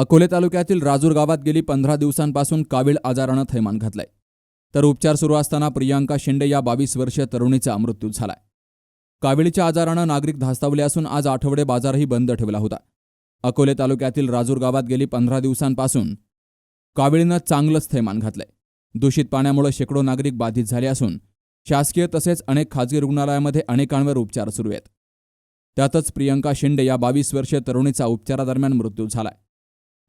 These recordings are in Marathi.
अकोले तालुक्यातील राजूर गावात गेली पंधरा दिवसांपासून कावीळ आजारानं थैमान घातलंय. तर उपचार सुरू असताना प्रियांका शिंदे या बावीस वर्षीय तरुणीचा मृत्यू झालाय. काविळीच्या आजारानं नागरिक धास्तावले असून आज आठवडे बाजारही बंद ठेवला होता. अकोले तालुक्यातील राजूर गावात गेली पंधरा दिवसांपासून कावीळीनं चांगलंच थैमान घातलंय. दूषित पाण्यामुळे शेकडो नागरिक बाधित झाले असून शासकीय तसेच अनेक खाजगी रुग्णालयामध्ये अनेकांवर उपचार सुरू आहेत. त्यातच प्रियंका शिंदे या बावीस वर्षीय तरुणीचा उपचारादरम्यान मृत्यू झालाय.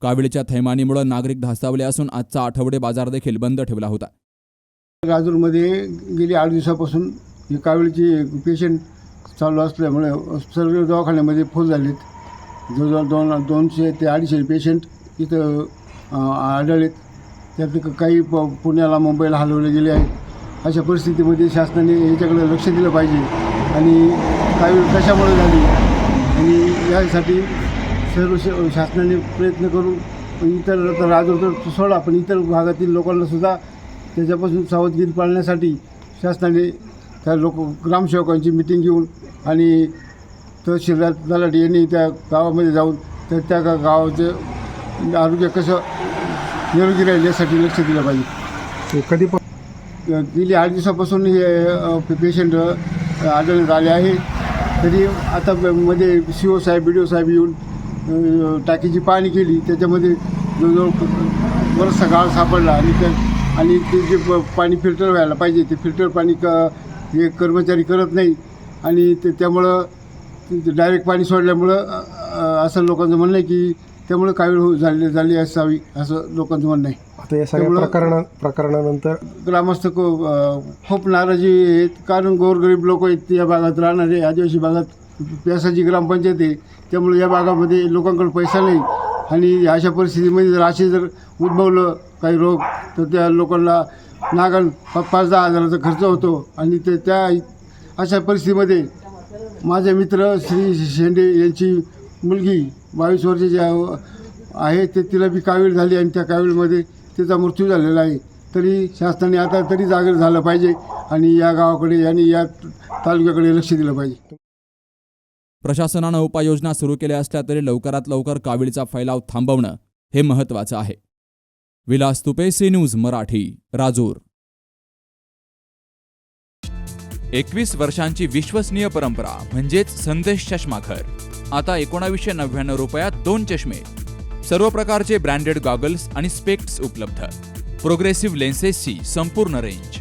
काविळीच्या थैमानीमुळे नागरिक धास्तावले असून आजचा आठवडे बाजार देखील बंद ठेवला होता. राजूरमध्ये गेली आठ दिवसापासून ही कावीळची पेशंट चालू असल्यामुळे सर्व दवाखान्यामध्ये फुल झालेत. जवळजवळ दोन दोनशे ते अडीचशे पेशंट इथं आढळलेत. त्यात काही प पुण्याला मुंबईला हलवले गेले आहेत. अशा परिस्थितीमध्ये शासनाने याच्याकडे लक्ष दिलं पाहिजे. आणि कावीळ कशामुळे झाली? आणि यासाठी सर्व शासनाने प्रयत्न करून इतर आता सोडा पण इतर भागातील लोकांना सुद्धा त्याच्यापासून सावधगिरी पाळण्यासाठी शासनाने त्या लोक ग्रामसेवकांची मिटिंग घेऊन आणि तहसीलदार तलाठी यांनी त्या गावामध्ये जाऊन तर त्या गा गावाचं आरोग्य कसं निरोगी राहील यासाठी लक्ष दिलं पाहिजे. कधी पण गेली आठ दिवसापासून हे पेशंट आढळण्यात आले आहे. तरी आता मध्ये सी ओ साहेब बी डी ओ साहेब येऊन टाकीची पाहणी केली. त्याच्यामध्ये जवळजवळ बराचसा गाळ सापडला आणि त्या आणि ते जे प- पाणी फिल्टर व्हायला पाहिजे ते फिल्टर पाणी क हे कर्मचारी करत नाही. आणि ते त्यामुळं डायरेक्ट पाणी सोडल्यामुळं असं लोकांचं म्हणणं आहे की त्यामुळं कावीळ हो झाली झाली असावी असं लोकांचं म्हणणं आहे. आता या सगळ्या प्रकरणा प्रकरणानंतर ग्रामस्थ खूप नाराजी आहेत. कारण गोरगरीब लोक आहेत या भागात राहणारे आदिवासी भागात प्यासाची ग्रामपंचायत आहे त्यामुळे या भागामध्ये लोकांकडे पैसा नाही. आणि अशा परिस्थितीमध्ये जर असे जर उद्भवलं काही रोग तर त्या लोकांना नागण पाच दहा हजाराचा खर्च होतो. आणि ते त्या अशा परिस्थितीमध्ये माझे मित्र श्री शेंडे यांची मुलगी बावीस वर्षाची आहे ते तिला बी कावीळ झाली आणि त्या कावीळमध्ये तिचा मृत्यू झालेला आहे. तरी शासनाने आता तरी जागर झालं पाहिजे आणि या गावाकडे आणि या तालुक्याकडे लक्ष दिलं पाहिजे. प्रशासनानं उपाययोजना सुरू केल्या असल्या तरी लवकरात लवकर कावीळचा फैलाव थांबवणं हे महत्त्वाचं आहे. Vilas Tupe C news Marathi Rajur. एकवीस वर्षांची विश्वसनीय परंपरा म्हणजेच संदेश चष्माघर. आता एकोणावीसशे नव्याण्णव रुपयात दोन चष्मे. सर्व प्रकारचे ब्रँडेड गॉगल्स आणि स्पेक्ट्स उपलब्ध. प्रोग्रेसिव्ह लेन्सेसची संपूर्ण रेंज.